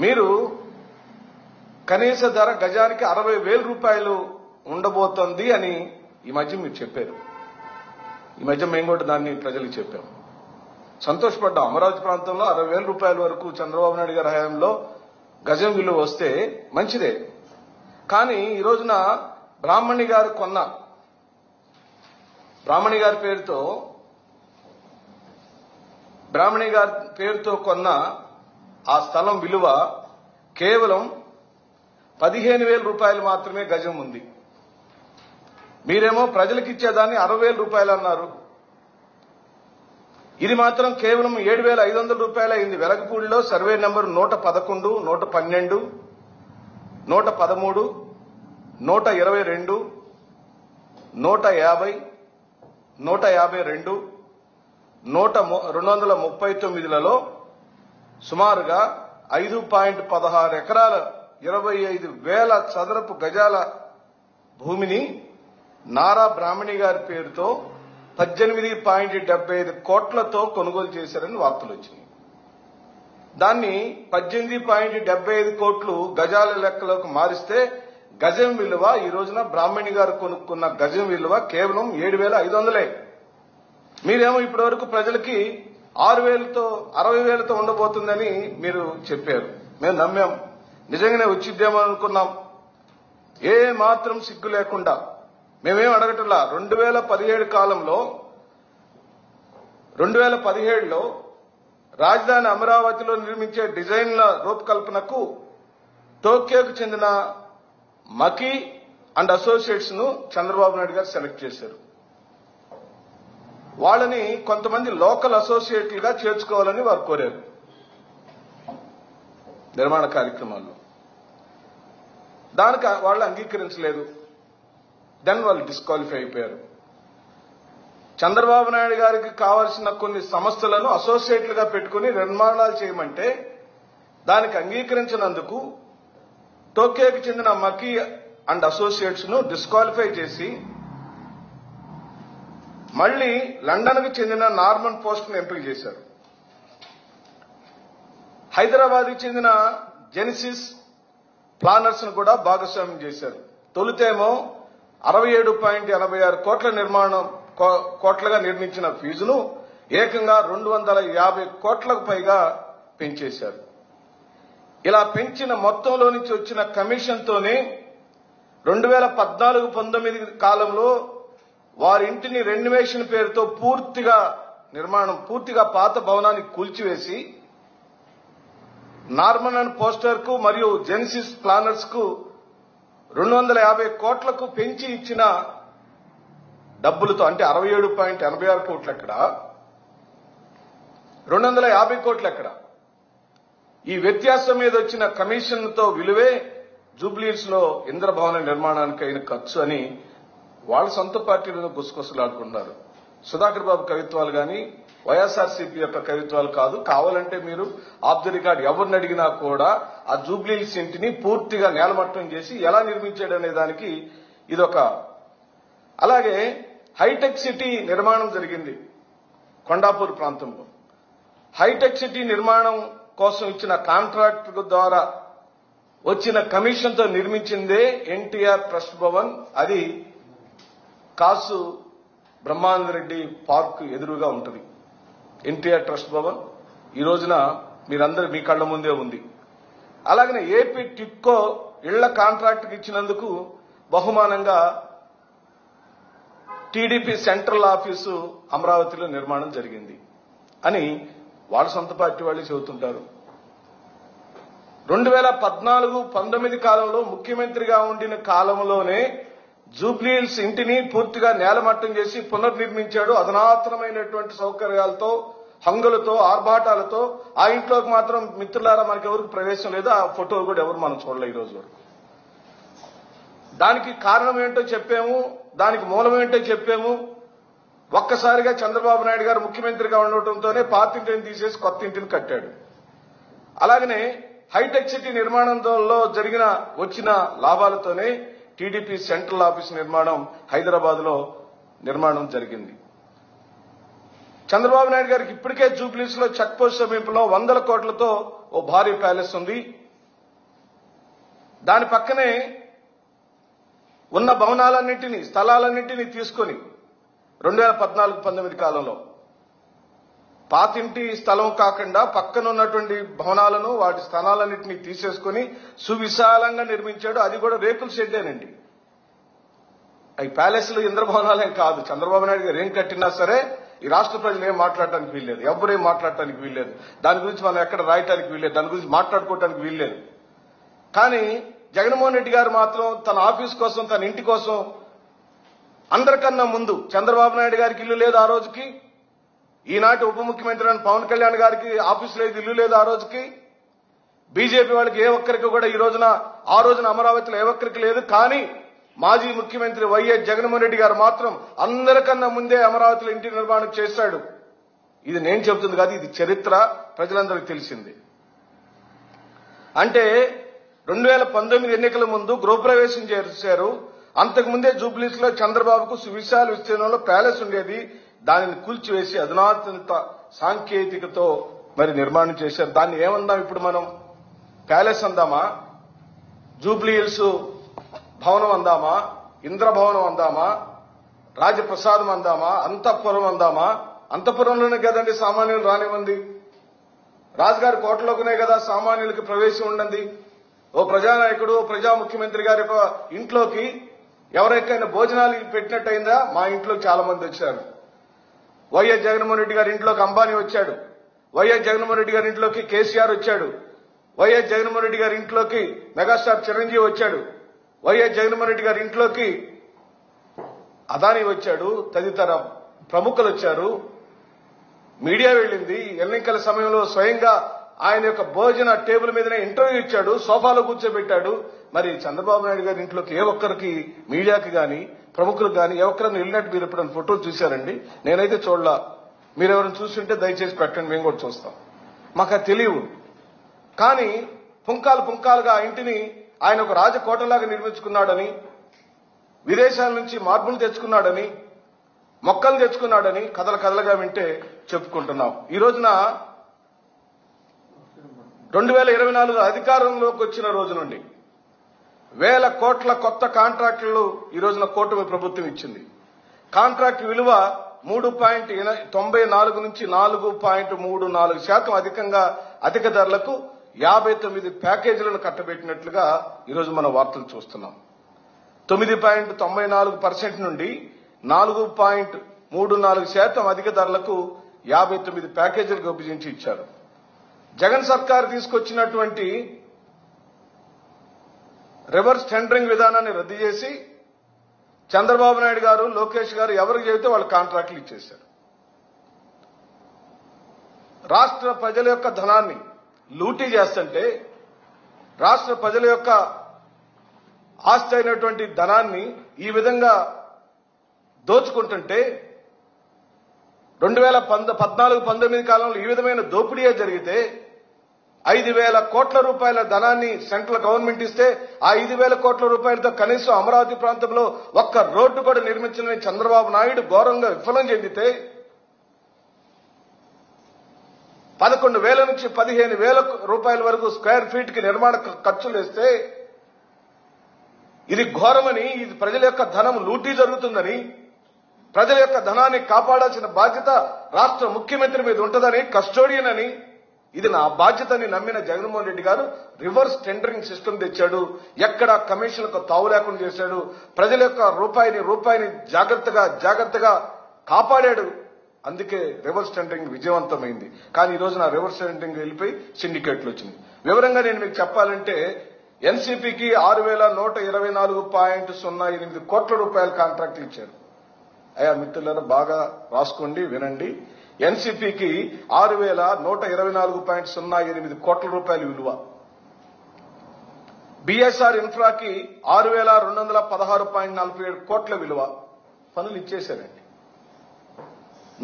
మీరు కనీస ధర గజానికి అరవై వేల రూపాయలు ఉండబోతోంది అని ఈ మధ్య మీరు చెప్పారు. ఈ మధ్య మేము కూడా దాన్ని ప్రజలకు చెప్పాం. సంతోషపడ్డాం. అమరావతి ప్రాంతంలో అరవై వేల రూపాయల వరకు చంద్రబాబు నాయుడు గారి హయాంలో గజం విలువ వస్తే మంచిదే. కానీ ఈ రోజున బ్రాహ్మణి గారు కొన్న బ్రాహ్మణి గారి పేరుతో బ్రాహ్మణి గారి పేరుతో కొన్న ఆ స్థలం విలువ కేవలం పదిహేను వేల రూపాయలు మాత్రమే గజం ఉంది. మీరేమో ప్రజలకు ఇచ్చేదాన్ని అరవై వేల రూపాయలు అన్నారు. ఇది మాత్రం కేవలం ఏడు వేల ఐదు వందల రూపాయలు అయింది. వెలగపూడిలో సర్వే నెంబర్ నూట పదకొండు నూట పన్నెండు నూట పదమూడు నూట ఇరవై రెండు నూట యాభై నూట యాభై రెండు నూట రెండు వందల ముప్పై తొమ్మిదిలలో సుమారుగా ఐదు పాయింట్ పదహారు ఎకరాల ఇరవై ఐదు వేల చదరపు గజాల భూమిని నారా బ్రాహ్మణి గారి పేరుతో పద్దెనిమిది పాయింట్ డెబ్బై ఐదు కోట్లతో కొనుగోలు చేశారని వార్తలు వచ్చినాయి. దాన్ని పద్దెనిమిది పాయింట్ డెబ్బై ఐదు కోట్లు గజాల లెక్కలోకి మారిస్తే గజం విలువ ఈ రోజున బ్రాహ్మణి గారు కొనుక్కున్న గజం విలువ కేవలం ఏడు వేల ఐదు వందలే. మీరేమో ఇప్పటి వరకు ప్రజలకి ఆరు వేలతో అరవై వేలతో ఉండబోతుందని మీరు చెప్పారు. మేము నమ్మాం. నిజంగానే వచ్చిద్దేమో అనుకున్నాం. ఏ మాత్రం సిగ్గు లేకుండా మేమేం అడగటంలా రెండు వేల పదిహేడు కాలంలో రెండు వేల పదిహేడులో రాజధాని అమరావతిలో నిర్మించే డిజైన్ల రూపకల్పనకు టోక్యోకు చెందిన మకీ అండ్ అసోసియేట్స్ను చంద్రబాబు నాయుడు గారు సెలెక్ట్ చేశారు. వాళ్ళని కొంతమంది లోకల్ అసోసియేట్లుగా చేర్చుకోవాలని వారు కోరారు. నిర్మాణ కార్యక్రమాల్లో. దానికి వాళ్ళు అంగీకరించలేదు. దెన్ వాళ్ళు డిస్క్వాలిఫై అయిపోయారు. చంద్రబాబు నాయుడు గారికి కావాల్సిన కొన్ని సంస్థలను అసోసియేట్లుగా పెట్టుకుని నిర్మాణాలు చేయమంటే దానికి అంగీకరించినందుకు టోక్యోకి చెందిన మకీ అండ్ అసోసియేట్స్ను డిస్క్వాలిఫై చేసి మళ్ళీ లండన్కు చెందిన నార్మన్ పోస్ట్ను ఎంపిక చేశారు. హైదరాబాద్ చెందిన జెనిసిస్ ప్లానర్స్ను కూడా భాగస్వామ్యం చేశారు. తొలుతేమో అరవై ఏడు పాయింట్ ఎనభై ఆరు కోట్ల నిర్మాణం కో- కోట్లుగా నిర్మించిన ఫీజును ఏకంగా రెండు వందల యాభై కోట్లకు పైగా పెంచేశారు. ఇలా పెంచిన మొత్తంలో నుంచి వచ్చిన కమిషన్తోనే రెండు వేల పద్నాలుగు పంతొమ్మిది కాలంలో వారి ఇంటిని రెన్యువేషన్ పేరుతో పూర్తిగా నిర్మాణం పూర్తిగా పాత భవనాన్ని కూల్చివేసి నార్మన్ అండ్ పోస్టర్కు మరియు జెన్సిస్ ప్లానర్స్కు రెండు వందల యాభై కోట్లకు పెంచి ఇచ్చిన డబ్బులతో అంటే అరవై ఏడు పాయింట్ ఎనభై ఆరు కోట్లు ఎక్కడ రెండు వందల యాభై కోట్లు ఎక్కడ ఈ వ్యత్యాసం మీద వచ్చిన కమిషన్తో విలువే జూబ్లీస్లో ఇంద్రభవన నిర్మాణానికి అయిన ఖర్చు అని వాళ్ళ సొంత పార్టీలో గుసగుసలాడుకుంటున్నారు. సుధాకర్ బాబు కవిత్వాలు గాని వైఎస్ఆర్సీపీ యొక్క కవిత్వాలు కాదు. కావాలంటే మీరు ఆఫ్ ది రికార్డ్ ఎవరిని అడిగినా కూడా ఆ జూబ్లీస్ ఇంటిని పూర్తిగా నేలమట్టం చేసి ఎలా నిర్మించాడు అనే దానికి ఇదొక అలాగే హైటెక్ సిటీ నిర్మాణం జరిగింది కొండాపూర్ ప్రాంతంలో. హైటెక్ సిటీ నిర్మాణం కోసం ఇచ్చిన కాంట్రాక్ట్ ద్వారా వచ్చిన కమిషన్తో నిర్మించిందే ఎన్టీఆర్ ట్రస్ట్ భవన్. అది కాసు బ్రహ్మానందరెడ్డి పార్క్ ఎదురుగా ఉంటుంది. NTR trust Bhavan. ఈ రోజున మీరందరూ మీ కళ్ళ ముందే ఉంది. అలాగనే ఏపీ టిక్కో ఇళ్ళ కాంట్రాక్ట్ ఇచ్చినందుకు బహుమానంగా టీడీపీ సెంట్రల్ ఆఫీసు అమరావతిలో నిర్మాణం జరిగింది అని వాళ్ళ సొంత పార్టీ వాళ్ళు చెబుతుంటారు. రెండు వేల పద్నాలుగు పంతొమ్మిది కాలంలో ముఖ్యమంత్రిగా ఉండిన కాలంలోనే జూబ్లీహిల్స్ ఇంటిని పూర్తిగా నేలమట్టం చేసి పునర్నిర్మించాడు. అధునాతనమైనటువంటి సౌకర్యాలతో హంగులతో ఆర్భాటాలతో ఆ ఇంట్లోకి మాత్రం మిత్రులారా మనకి ఎవరికి ప్రవేశం లేదు. ఆ ఫోటో కూడా ఎవరు మనం చూడలే ఈ రోజు వరకు. దానికి కారణం ఏంటో చెప్పాము దానికి మూలం ఏంటో చెప్పాము. ఒక్కసారిగా చంద్రబాబు నాయుడు గారు ముఖ్యమంత్రిగా ఉండటంతోనే పాత ఇంటిని తీసేసి కొత్త ఇంటిని కట్టాడు. అలాగనే హైటెక్ సిటీ నిర్మాణంలో జరిగిన వచ్చిన లాభాలతోనే టీడీపీ సెంట్రల్ ఆఫీస్ నిర్మాణం హైదరాబాద్లో నిర్మాణం జరిగింది. చంద్రబాబు నాయుడు గారికి ఇప్పటికే జూబ్లీస్లో చెక్ పోస్ట్ సమీపంలో వందల కోట్లతో ఓ భారీ ప్యాలెస్ ఉంది. దాని పక్కనే ఉన్న భవనాలన్నింటినీ స్థలాలన్నింటినీ తీసుకొని రెండు వేల పద్నాలుగు పంతొమ్మిది కాలంలో పాతింటి స్థలం కాకుండా పక్కన ఉన్నటువంటి భవనాలను వాటి స్థలాలన్నింటినీ తీసేసుకొని సువిశాలంగా నిర్మించాడు. అది కూడా రేకుల షెడ్డేనండి. అవి ప్యాలెస్లు ఇంద్రభవనాలేం కాదు. చంద్రబాబు నాయుడు గారు ఏం కట్టినా సరే ఈ రాష్ట్ర ప్రజలు ఏం మాట్లాడటానికి వీల్లేదు. ఎవరేం మాట్లాడటానికి వీల్లేదు. దాని గురించి మనం ఎక్కడ రాయటానికి వీల్లేదు. దాని గురించి మాట్లాడుకోవటానికి వీల్లేదు. కానీ జగన్మోహన్ రెడ్డి గారు మాత్రం తన ఆఫీస్ కోసం తన ఇంటి కోసం అందరికన్నా ముందు చంద్రబాబు నాయుడు గారికి ఇల్లు లేదు ఆ రోజుకి. ఈనాటి ఉప ముఖ్యమంత్రి అయిన పవన్ కళ్యాణ్ గారికి ఆఫీస్ లేదు ఇల్లు లేదు ఆ రోజుకి. బీజేపీ వాళ్ళకి ఏ ఒక్కరికి కూడా ఈ రోజున ఆ రోజున అమరావతిలో ఏ ఒక్కరికి లేదు. కానీ మాజీ ముఖ్యమంత్రి వైఎస్ జగన్మోహన్ రెడ్డి గారు మాత్రం అందరికన్నా ముందే అమరావతిలో ఇంటి నిర్మాణం చేశాడు. ఇది నేను చెబుతుంది కాదు ఇది చరిత్ర. ప్రజలందరికీ తెలిసింది. అంటే రెండు వేల పంతొమ్మిది ఎన్నికల ముందు గృహప్రవేశం చేశారు. అంతకుముందే జూబ్లీస్లో చంద్రబాబుకు సువిశాల విస్తీర్ణంలో ప్యాలెస్ ఉండేది. దానిని కూల్చివేసి అధునాతనత సాంకేతికతో మరి నిర్మాణం చేశారు. దాన్ని ఏమందాం ఇప్పుడు మనం? ప్యాలెస్ అందామా? జూబ్లీ హిల్స్ భవనం అందామా? ఇంద్రభవనం అందామా? రాజప్రసాదం అందామా? అంతఃపురం అందామా? అంతఃపురంలోనే కదండి సామాన్యులు రానివ్వండి. రాజుగారి కోటలోకునే కదా సామాన్యులకి ప్రవేశం ఉండండి ఓ ప్రజానాయకుడు ఓ ప్రజా ముఖ్యమంత్రి గారి ఇంట్లోకి ఎవరికైనా భోజనాలు పెట్టినట్టయిందా మా ఇంట్లో చాలా మంది వచ్చారు. వైఎస్ జగన్మోహన్ రెడ్డి గారి ఇంట్లోకి అంబానీ వచ్చాడు. వైఎస్ జగన్మోహన్ రెడ్డి గారి ఇంట్లోకి కేసీఆర్ వచ్చాడు. వైఎస్ జగన్మోహన్ రెడ్డి గారి ఇంట్లోకి మెగాస్టార్ చిరంజీవి వచ్చాడు. వైఎస్ జగన్మోహన్ రెడ్డి గారి ఇంట్లోకి అదానీ వచ్చాడు. తదితర ప్రముఖులు వచ్చారు. మీడియా వెళ్ళింది. ఎన్నికల సమయంలో స్వయంగా ఆయన యొక్క భోజన టేబుల్ మీదనే ఇంటర్వ్యూ ఇచ్చాడు. సోఫాలో కూర్చోబెట్టాడు. మరి చంద్రబాబు నాయుడు గారి ఇంట్లోకి ఏ ఒక్కరికి మీడియాకి గాని ప్రముఖులకు కానీ ఏ వెళ్ళినట్టు మీరు ఎప్పుడైనా ఫోటోలు చూశారండి? నేనైతే చూడలా. మీరెవరైనా చూస్తుంటే దయచేసి పెట్టండి మేము కూడా చూస్తాం. మాకు అది తెలియవు. కానీ పుంకాలు పుంకాలుగా ఆ ఇంటిని ఆయన ఒక రాజకోటలాగా నిర్మించుకున్నాడని విదేశాల నుంచి మార్పులు తెచ్చుకున్నాడని మొక్కలు తెచ్చుకున్నాడని కథల కథలుగా వింటే చెప్పుకుంటున్నాం. ఈ రోజున రెండు వేల ఇరవై నాలుగు అధికారంలోకి వచ్చిన రోజు నుండి వేల కోట్ల కొత్త కాంట్రాక్టులు ఈ రోజున కూటమి ప్రభుత్వం ఇచ్చింది. కాంట్రాక్ట్ విలువ మూడు పాయింట్ తొంభై నాలుగు నుంచి నాలుగు పాయింట్ మూడు నాలుగు శాతం అధికంగా అధిక ధరలకు యాభై తొమ్మిది ప్యాకేజీలను కట్టబెట్టినట్లుగా ఈరోజు మనం వార్తలు చూస్తున్నాం. తొమ్మిది పాయింట్ తొంభై నాలుగు పర్సెంట్ నుండి నాలుగు పాయింట్ మూడు నాలుగు శాతం అధిక ధరలకు యాభై తొమ్మిది ప్యాకేజీలకు విభజించి ఇచ్చారు. జగన్ సర్కార్ తీసుకొచ్చినటువంటి రివర్స్ టెండరింగ్ విధానాన్ని రద్దు చేసి చంద్రబాబు నాయుడు గారు లోకేష్ గారు ఎవరికి చెబితే వాళ్ళు కాంట్రాక్టులు ఇచ్చేశారు. రాష్ట్ర ప్రజల యొక్క ధనాన్ని లూటీ చేస్తుంటే రాష్ట్ర ప్రజల యొక్క ఆస్తి అయినటువంటి ధనాన్ని ఈ విధంగా దోచుకుంటుంటే రెండు వేల పంద పద్నాలుగు పంతొమ్మిది కాలంలో ఈ విధమైన దోపిడీయే జరిగితే ఐదు వేల కోట్ల రూపాయల ధనాన్ని సెంట్రల్ గవర్నమెంట్ ఇస్తే ఆ ఐదు వేల కోట్ల రూపాయలతో కనీసం అమరావతి ప్రాంతంలో ఒక్క రోడ్డు కూడా నిర్మించలేని చంద్రబాబు నాయుడు ఘోరంగా విఫలం చెందితే పదకొండు వేల నుంచి పదిహేను వేల రూపాయల వరకు స్క్వేర్ ఫీట్కి నిర్మాణ ఖర్చులు వేస్తే ఇది ఘోరమని ఇది ప్రజల యొక్క ధనం లూటీ జరుగుతుందని ప్రజల యొక్క ధనాన్ని కాపాడాల్సిన బాధ్యత రాష్ట్ర ముఖ్యమంత్రి మీద ఉంటుందని కస్టోడియన్ అని ఇది నా బాధ్యతని నమ్మిన జగన్మోహన్ రెడ్డి గారు రివర్స్ టెండరింగ్ సిస్టమ్ తెచ్చాడు. ఎక్కడ కమిషన్లకు తావు లేకుండా చేశాడు. ప్రజల యొక్క రూపాయిని రూపాయిని జాగ్రత్తగా జాగ్రత్తగా కాపాడాడు. అందుకే రివర్స్ టెండరింగ్ విజయవంతమైంది. కానీ ఈ రోజున రివర్స్ టెండరింగ్ వెళ్ళిపోయి సిండికేట్లు వచ్చింది. వివరంగా నేను మీకు చెప్పాలంటే ఎన్సీపీకి ఆరు వేల నూట ఇరవై నాలుగు పాయింట్ సున్నా ఎనిమిది కోట్ల రూపాయల కాంట్రాక్ట్ ఇచ్చారు. అయ్యా మిత్రులారా బాగా రాసుకోండి వినండి. ఎన్సీపీకి ఆరు వేల నూట ఇరవై నాలుగు పాయింట్ సున్నా ఎనిమిది కోట్ల రూపాయల విలువ. బిఎస్ఆర్ ఇన్ఫ్రాకి ఆరు వేల రెండు వందల పదహారు పాయింట్ నలభై ఏడు కోట్ల విలువ. పనులు ఇచ్చేశారండి.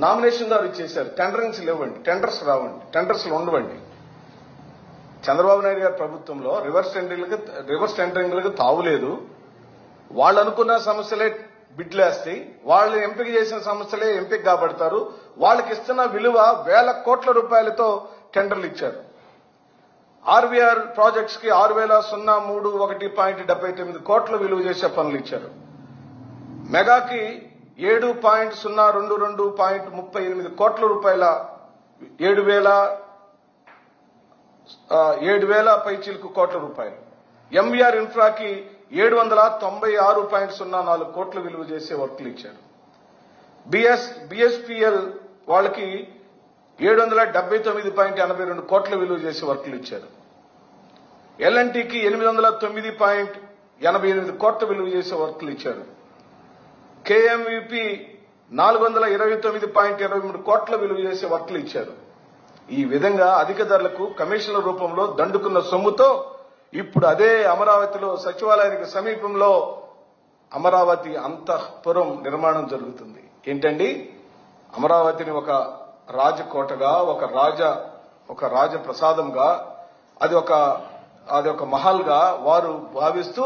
నామినేషన్ గారు ఇచ్చేశారు. టెండరింగ్స్ లేవండి. టెండర్స్ రావండి. టెండర్స్ ఉండవండి. చంద్రబాబు నాయుడు గారి ప్రభుత్వంలో రివర్స్ టెండరింగ్లకు రివర్స్ టెండరింగ్లకు తావులేదు వాళ్ళు అనుకున్న సమస్యలే బిడ్లేస్తాయి వాళ్ళు ఎంపిక చేసిన సమస్యలే ఎంపిక కాబడతారు. వాళ్ళకి ఇస్తున్న విలువ వేల కోట్ల రూపాయలతో టెండర్లు ఇచ్చారు. ఆర్వీఆర్ ప్రాజెక్ట్స్కి ఆరు వేల సున్నా మూడు ఒకటి పాయింట్ డెబ్బై తొమ్మిది కోట్ల విలువ చేసే పనులు ఇచ్చారు. మెగాకి ఏడు పాయింట్ సున్నా రెండు రెండు పాయింట్ ముప్పై ఎనిమిది కోట్ల రూపాయల ఏడు వేల ఏడు వేల పైచీలకు కోట్ల రూపాయలు. ఎంవీఆర్ ఇన్ఫ్రాకి ఏడు వందల తొంభై ఆరు పాయింట్ సున్నా నాలుగు కోట్ల విలువ చేసే వర్క్లు ఇచ్చారు. బిఎస్ బిఎస్పిఎల్ వాళ్ళకి ఏడు వందల డెబ్బై తొమ్మిది పాయింట్ ఎనభై రెండు కోట్ల విలువ చేసే వర్కులు ఇచ్చారు. ఎల్ఎన్టీకి ఎనిమిది వందల తొమ్మిది పాయింట్ ఎనభై ఎనిమిది కోట్ల విలువ చేసే వర్కులు ఇచ్చారు. కేఎంవిపి నాలుగు వందల ఇరవై తొమ్మిది పాయింట్ ఇరవై మూడు కోట్ల విలువ చేసే వర్కులు ఇచ్చారు. ఈ విధంగా అధిక ధరలకు కమిషన్ల రూపంలో దండుకున్న సొమ్ముతో ఇప్పుడు అదే అమరావతిలో సచివాలయానికి సమీపంలో అమరావతి అంతఃపురం నిర్మాణం జరుగుతుంది. ఏంటండి? అమరావతిని ఒక రాజకోటగా ఒక రాజ ఒక రాజ ప్రసాదంగా అది ఒక అది ఒక మహల్గా వారు భావిస్తూ